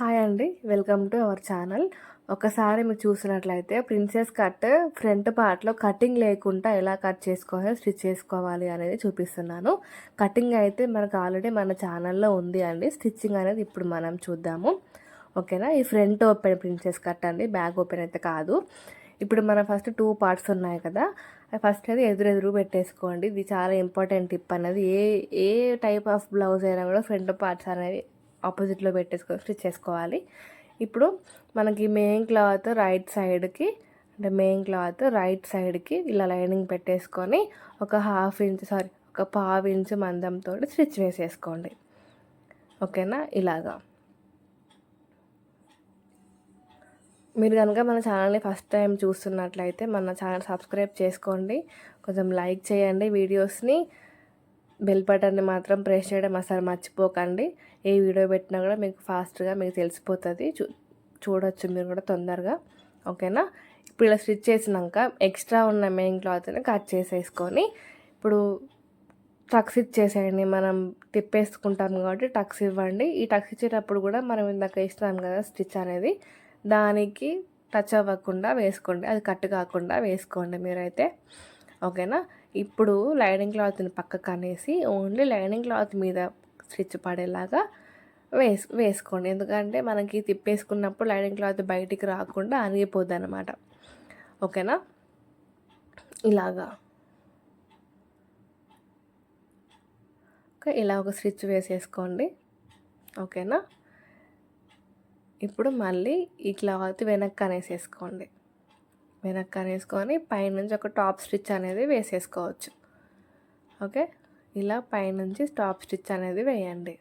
Hi అండి. Welcome to our channel. ఒకసారి మీరు చూసినట్లయితే ప్రిన్సెస్ కట్ ఫ్రంట్ పార్ట్లో కటింగ్ లేకుండా ఎలా కట్ చేసుకోవాలి స్టిచ్ చేసుకోవాలి అనేది చూపిస్తున్నాను. కటింగ్ అయితే మనకు ఆల్రెడీ మన ఛానల్లో ఉంది అండి. స్టిచ్చింగ్ అనేది ఇప్పుడు మనం చూద్దాము. ఓకేనా? ఈ ఫ్రంట్ ఓపెన్ ప్రిన్సెస్ కట్ అండి. బ్యాక్ ఓపెన్ అయితే కాదు. ఇప్పుడు మన ఫస్ట్ టూ పార్ట్స్ ఉన్నాయి కదా. ఫస్ట్ అది ఎదురెదురు పెట్టేసుకోండి. ఇది చాలా ఇంపార్టెంట్ టిప్ అనేది. A a type of blouse అయినా కూడా ఫ్రంట్ పార్ట్స్ అనేవి ఆపోజిట్లో పెట్టేసుకొని స్టిచ్ చేసుకోవాలి ఇప్పుడు మనకి మెయిన్ క్లాత్ రైట్ సైడ్కి అంటే మెయిన్ క్లాత్ రైట్ సైడ్కి ఇలా లైనింగ్ పెట్టేసుకొని ఒక హాఫ్ ఇంచ్ సారీ ఒక పావు ఇంచ్ మందంతో స్టిచ్ వేసేసుకోండి. ఓకేనా? ఇలాగా. మీరు కనుక మన ఛానల్ని ఫస్ట్ టైం చూస్తున్నట్లయితే మన ఛానల్ సబ్స్క్రైబ్ చేసుకోండి. కొంచెం లైక్ చేయండి వీడియోస్ని. బెల్ బటన్ని మాత్రం ప్రెస్ చేయడం అసలు మర్చిపోకండి. ఏ వీడియో పెట్టినా కూడా మీకు ఫాస్ట్గా మీకు తెలిసిపోతుంది. చూ చూడొచ్చు మీరు కూడా తొందరగా. ఓకేనా? ఇప్పుడు ఇలా స్టిచ్ చేసినాక ఎక్స్ట్రా ఉన్న మెయిన్ క్లాత్ని కట్ చేసేసుకొని ఇప్పుడు టక్స్ ఇచ్చేసేయండి. మనం తిప్పేసుకుంటాం కాబట్టి టక్స్ ఇవ్వండి. ఈ టక్స్ ఇచ్చేటప్పుడు కూడా మనం ఇందాక ఇస్తాం కదా స్టిచ్ అనేది. దానికి టచ్ అవ్వకుండా వేసుకోండి. అది కట్ కాకుండా వేసుకోండి మీరైతే. ఓకేనా? ఇప్పుడు లైనింగ్ క్లాత్ని పక్కకు అనేసి ఓన్లీ లైనింగ్ క్లాత్ మీద స్టిచ్ పడేలాగా వేస్ వేసుకోండి. ఎందుకంటే మనకి తిప్పేసుకున్నప్పుడు లైనింగ్ క్లాత్ బయటికి రాకుండా అరిగిపోద్ది అనమాట ఓకేనా? ఇలాగా. ఓకే ఇలా ఒక స్టిచ్ వేసేసుకోండి. ఓకేనా? ఇప్పుడు మళ్ళీ ఈ క్లాత్ వెనక్కి అనేసేసుకోండి. వెనక్కి అనేసుకొని పైనుంచి ఒక టాప్ స్టిచ్ అనేది వేసేసుకోవచ్చు. ఓకే? ఇలా పైనుంచి టాప్ స్టిచ్ అనేది వేయండి.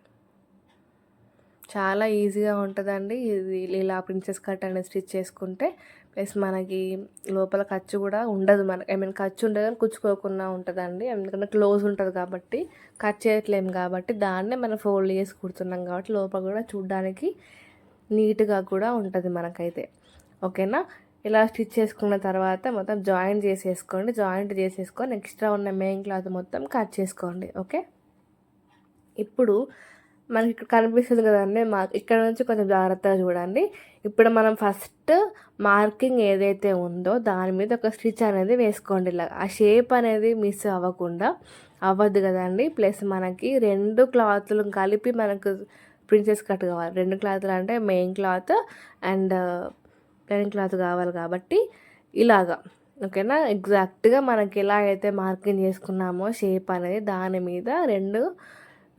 చాలా ఈజీగా ఉంటుందండి. ఇది ఇలా ప్రిన్సెస్ కట్ అనేది స్టిచ్ చేసుకుంటే ప్లస్ మనకి లోపల ఖర్చు కూడా ఉండదు మనకి ఐ మీన్ ఖర్చు ఉండదు కానీ కుచ్చుకోకుండా ఉంటుందండి. ఎందుకంటే క్లోజ్ ఉంటుంది కాబట్టి కట్ చేయట్లేము కాబట్టి దాన్నే మనం ఫోల్డ్ చేసి కుడుతున్నాం కాబట్టి లోపల కూడా చూడడానికి నీట్గా కూడా ఉంటుంది మనకైతే. ఓకేనా? ఇలా స్టిచ్ చేసుకున్న తర్వాత మొత్తం జాయింట్ చేసేసుకోండి జాయింట్ చేసేసుకొని ఎక్స్ట్రా ఉన్న మెయిన్ క్లాత్ మొత్తం కట్ చేసుకోండి ఓకే? ఇప్పుడు మనకి ఇక్కడ కనిపిస్తుంది కదండి మా ఇక్కడ నుంచి కొంచెం జాగ్రత్తగా చూడండి. ఇప్పుడు మనం ఫస్ట్ మార్కింగ్ ఏదైతే ఉందో దాని మీద ఒక స్టిచ్ అనేది వేసుకోండి ఇలా. ఆ షేప్ అనేది మిస్ అవ్వకుండా అవ్వద్దు కదండి. ప్లస్ మనకి రెండు క్లాత్లు కలిపి మనకు ప్రిన్సెస్ కట్ కావాలి. రెండు క్లాత్లు అంటే main cloth and plain cloth కావాలి కాబట్టి ఇలాగా. ఓకేనా? ఎగ్జాక్ట్గా మనకి ఎలా అయితే మార్కింగ్ చేసుకున్నామో షేప్ అనేది దాని మీద రెండు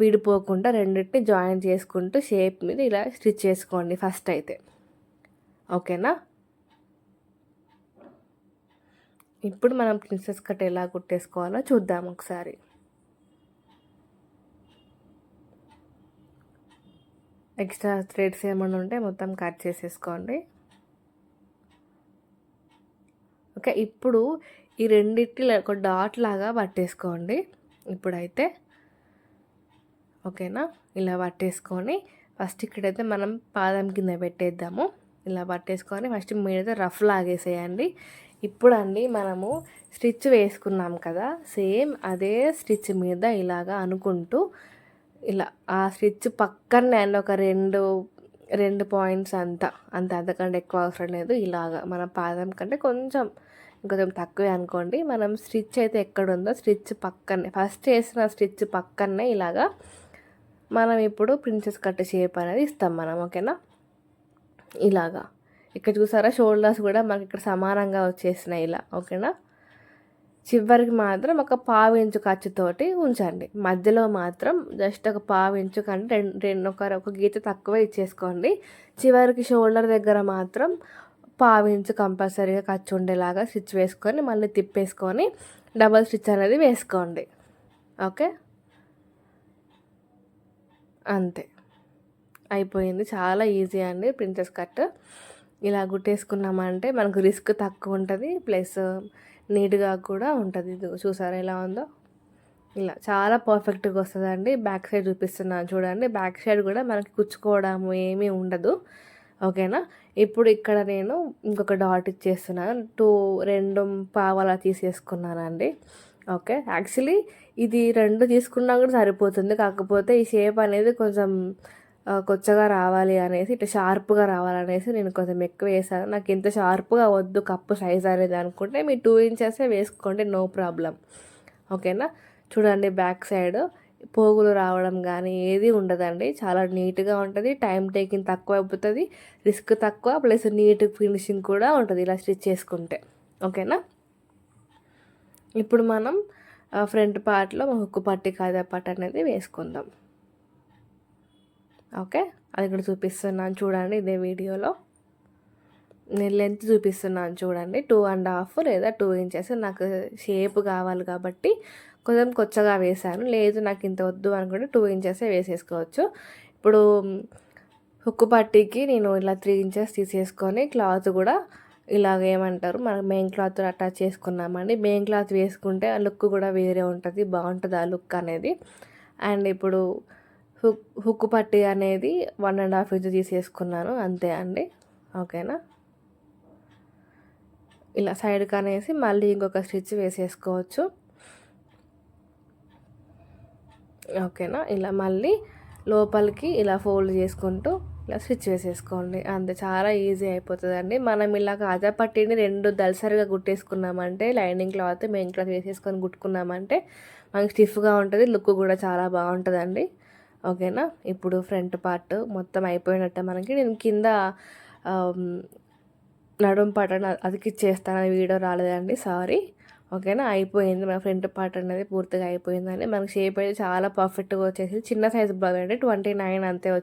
విడిపోకుండా రెండింటిని జాయిన్ చేసుకుంటూ షేప్ మీద ఇలా స్టిచ్ చేసుకోండి ఫస్ట్ అయితే. ఓకేనా? ఇప్పుడు మనం ప్రిన్సెస్ కట్ ఎలా కుట్టేసుకోవాలో చూద్దాం ఒకసారి. ఎక్స్ట్రా థ్రెడ్స్ ఏమైనా ఉంటే మొత్తం కట్ చేసేసుకోండి. ఓకే ఇప్పుడు ఈ రెండింటి ఒక డాట్ లాగా పట్టేసుకోండి. ఇప్పుడైతే ఓకేనా? ఇలా పట్టేసుకొని ఫస్ట్ ఇక్కడైతే మనం పాదం కింద పెట్టేద్దాము. ఇలా పట్టేసుకొని ఫస్ట్ మీరైతే రఫ్ లాగేసేయండి. ఇప్పుడు అండి మనము స్టిచ్ వేసుకున్నాం కదా సేమ్ అదే స్టిచ్ మీద ఇలాగా అనుకుంటూ ఇలా ఆ స్టిచ్ పక్కనే అండ్ ఒక రెండు రెండు పాయింట్స్ అంతా. అంత అంతకంటే ఎక్కువ అవసరం లేదు. ఇలాగా మన పాదం కంటే కొంచెం ఇంకొంచెం తక్కువే అనుకోండి. మనం స్టిచ్ అయితే ఎక్కడ ఉందో స్టిచ్ పక్కనే ఫస్ట్ వేసిన స్టిచ్ పక్కనే ఇలాగా మనం ఇప్పుడు ప్రిన్సెస్ కట్ షేప్ అనేది ఇస్తాం మనం ఓకేనా? ఇలాగా. ఇక్కడ చూసారా? షోల్డర్స్ కూడా మనకి ఇక్కడ సమానంగా వచ్చేసినాయి ఇలా ఓకేనా? చివరికి మాత్రం ఒక పావు ఇంచు ఖర్చుతోటి ఉంచండి. మధ్యలో మాత్రం జస్ట్ ఒక పావు ఇంచు కంటే రెండు రెండు ఒక ఒక గీత తక్కువ ఇచ్చేసుకోండి. చివరికి షోల్డర్ దగ్గర మాత్రం పావు ఇంచు కంపల్సరీగా ఖర్చు ఉండేలాగా స్టిచ్ వేసుకొని మళ్ళీ తిప్పేసుకొని డబల్ స్టిచ్ అనేది వేసుకోండి. ఓకే? అంతే. అయిపోయింది. చాలా ఈజీ అండి ప్రిన్సెస్ కట్. ఇలా గుట్టేసుకున్నామంటే మనకు రిస్క్ తక్కువ ఉంటుంది. ప్లస్ నీట్గా కూడా ఉంటుంది. ఇది చూసారా ఎలా ఉందో? ఇలా చాలా పర్ఫెక్ట్గా వస్తుందండి. బ్యాక్ సైడ్ చూపిస్తున్నాను చూడండి. బ్యాక్ సైడ్ కూడా మనకి కుచ్చుకోవడం ఏమీ ఉండదు. ఓకేనా? ఇప్పుడు ఇక్కడ నేను ఇంకొక డాట్ ఇచ్చేస్తున్నాను. టూ రెండు పావలా తీసేసుకున్నానండి. ఓకే? యాక్చువల్లీ ఇది రెండు తీసుకున్నా కూడా సరిపోతుంది. కాకపోతే ఈ షేప్ అనేది కొంచెం కొచ్చగా రావాలి అనేసి ఇట్లా షార్ప్గా రావాలనేసి నేను కొంచెం ఎక్కువ వేసాను నాకు ఇంత షార్ప్గా వద్దు కప్పు సైజ్ అనేది అనుకుంటే మీరు టూ ఇంచెసే వేసుకోండి నో ప్రాబ్లం. ఓకేనా? చూడండి బ్యాక్ సైడ్ పోగులు రావడం కానీ ఏది ఉండదండి. చాలా నీట్గా ఉంటుంది టైం టేకింగ్ తక్కువ అయిపోతుంది రిస్క్ తక్కువ ప్లస్ నీట్ ఫినిషింగ్ కూడా ఉంటుంది ఇలా స్టిచ్ చేసుకుంటే. ఓకేనా? ఇప్పుడు మనం ఫ్రంట్ పార్ట్లో హుక్కు పట్టి కాజా పట్టు అనేది వేసుకుందాం. ఓకే? అది ఇక్కడ చూపిస్తున్నాను చూడండి ఇదే వీడియోలో. నేను లెంత్ చూపిస్తున్నాను చూడండి. టూ అండ్ హాఫ్ లేదా టూ ఇంచెస్ నాకు షేప్ కావాలి కాబట్టి కొంచెం కొచ్చగా వేసాను లేదు నాకు ఇంత వద్దు అనుకుంటే టూ ఇంచెసే వేసేసుకోవచ్చు. ఇప్పుడు హుక్కు పట్టీకి నేను ఇలా త్రీ ఇంచెస్ తీసేసుకొని క్లాత్ కూడా ఇలాగ ఏమంటారు? మనం మెయిన్ క్లాత్ అటాచ్ చేసుకున్నామండి. మెయిన్ క్లాత్ వేసుకుంటే ఆ లుక్ కూడా వేరే ఉంటుంది. బాగుంటుంది ఆ లుక్ అనేది. అండ్ ఇప్పుడు హుక్ హుక్కు పట్టి అనేది వన్ అండ్ హాఫ్ ఇంచ్ తీసేసుకున్నాను. అంతే అండి. ఓకేనా? ఇలా సైడ్కి అనేసి మళ్ళీ ఇంకొక స్టిచ్ వేసేసుకోవచ్చు. ఓకేనా? ఇలా మళ్ళీ లోపలికి ఇలా ఫోల్డ్ చేసుకుంటూ ఇలా స్టిచ్ వేసేసుకోండి. అంతే చాలా ఈజీ అయిపోతుందండి. మనం ఇలా కాజా పట్టిని రెండు దలసరిగా కుట్టేసుకున్నామంటే లైనింగ్ క్లాత్ మెయిన్ క్లాత్ వేసేసుకొని కుట్టుకున్నామంటే మనకి స్టిఫ్గా ఉంటుంది లుక్ కూడా చాలా బాగుంటుందండి. ఓకేనా? ఇప్పుడు ఫ్రంట్ పార్ట్ మొత్తం అయిపోయినట్టే మనకి. నేను కింద నడుం పాట అది వీడియో రాలేదండి. సారీ ఓకేనా? అయిపోయింది. మన ఫ్రంట్ పార్ట్ అనేది పూర్తిగా అయిపోయిందండి. మనకి షేప్ అయితే చాలా పర్ఫెక్ట్గా వచ్చేసి చిన్న సైజు బ్లౌజ్ అంటే ట్వంటీ నైన్ అంతే వచ్చి